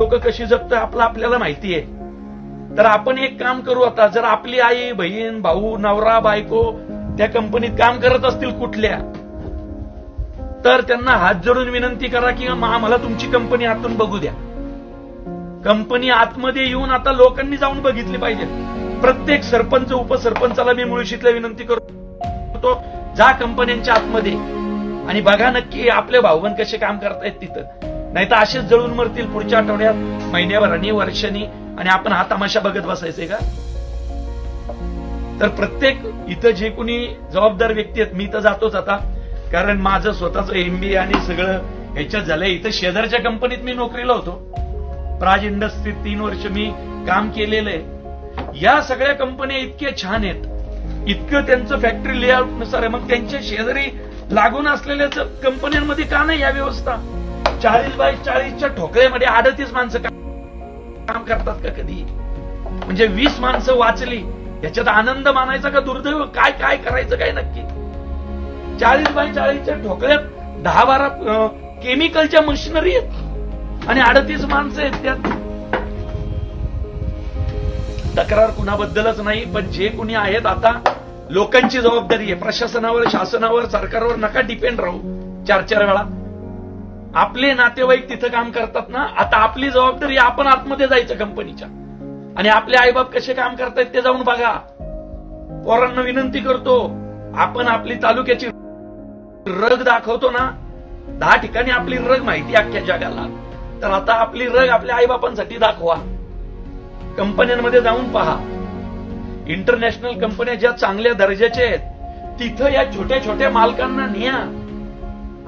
लोक कशी जगत आपलं आपल्याला माहिती आहे तर आपण एक काम करू आता जर आपली आई बहीण भाऊ नवरा बायको त्या कंपनीत काम करत असतील कुठल्या तर त्यांना हात जोडून विनंती करा की आम्हाला तुमची कंपनी आतून बघू द्या. कंपनी आतमध्ये येऊन आता लोकांनी जाऊन बघितली पाहिजे. प्रत्येक सरपंच उपसरपंचाला मी मुळशीतल्या विनंती करतो जा कंपन्यांच्या आतमध्ये आणि बघा नक्की आपले भाऊबंद कसे काम करतायत तिथं. नाही तर असेच जळून मरतील पुढच्या आठवड्यात महिन्याभरानी वर्षांनी. आणि आपण हा तमाशा बघत बसायचंय का? तर प्रत्येक इथं जे कोणी जबाबदार व्यक्ती आहेत मी तर जातोच आता. कारण माझं स्वतःचं एमबीए आणि सगळं ह्याच्यात झालंय. इथं शेजारच्या कंपनीत मी नोकरीला होतो. प्राज इंडस्ट्रीत तीन वर्ष मी काम केलेलं आहे. या सगळ्या कंपन्या इतक्या छान आहेत. इतकं त्यांचं फॅक्टरी लेआउटनुसार आहे. मग त्यांच्या शेजारी लागून असलेल्या कंपन्यांमध्ये का नाही या व्यवस्था? चाळीस बाय चाळीसच्या ठोकळ्यामध्ये अडतीस माणसं काम करतात का कधी? म्हणजे वीस माणसं वाचली याच्यात आनंद मानायचा का दुर्दैव? काय काय करायचं काय नक्की? चाळीस बाय चाळीसच्या ठोकळ्यात दहा बारा केमिकलच्या मशिनरी आहेत आणि अडतीस माणसं आहेत त्यात. तक्रार कुणाबद्दलच नाही पण जे कुणी आहेत आता लोकांची जबाबदारी आहे. प्रशासनावर शासनावर सरकारवर नका डिपेंड राहू. चार चार वेळा. आपले नातेवाईक तिथं काम करतात ना आता आपली जबाबदारी आपण आतमध्ये जायचं कंपनीच्या आणि आपले आईबाप कसे काम करतायत ते जाऊन बघा. पोरांना विनंती करतो आपण आपली तालुक्याची रग दाखवतो ना. दहा ठिकाणी आपली रग माहिती अख्ख्या जगाला. तर आता आपली रग आपल्या आईबापांसाठी दाखवा. कंपन्यांमध्ये जाऊन पहा. इंटरनॅशनल कंपन्या ज्या चांगल्या दर्जाच्या आहेत तिथं या छोट्या छोट्या मालकांना न्या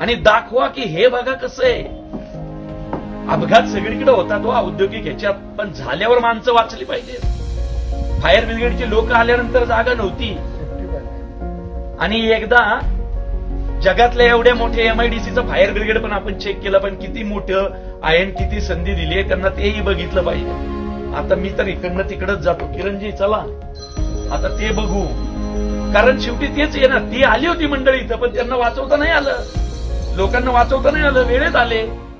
आणि दाखवा की हे बघा कसं आहे. अपघात सगळीकडे होतात वा औद्योगिक ह्याच्यात. पण झाल्यावर माणसं वाचली पाहिजे. फायर ब्रिगेडची लोक आल्यानंतर जागा नव्हती. आणि एकदा जगातल्या एवढ्या मोठ्या एमआयडीसीचं फायर ब्रिगेड पण आपण चेक केलं पण किती मोठं आहे आणि किती संधी दिली आहे त्यांना तेही बघितलं पाहिजे. आता मी तर इकडनं तिकडच जातो. किरणजी चला. आता ते बघू. कारण शेवटी तेच येणार ना ती आली होती मंडळी इथं पण त्यांना वाचवता नाही आलं. लोकांना वाचवता नाही आलं वेळेत आले.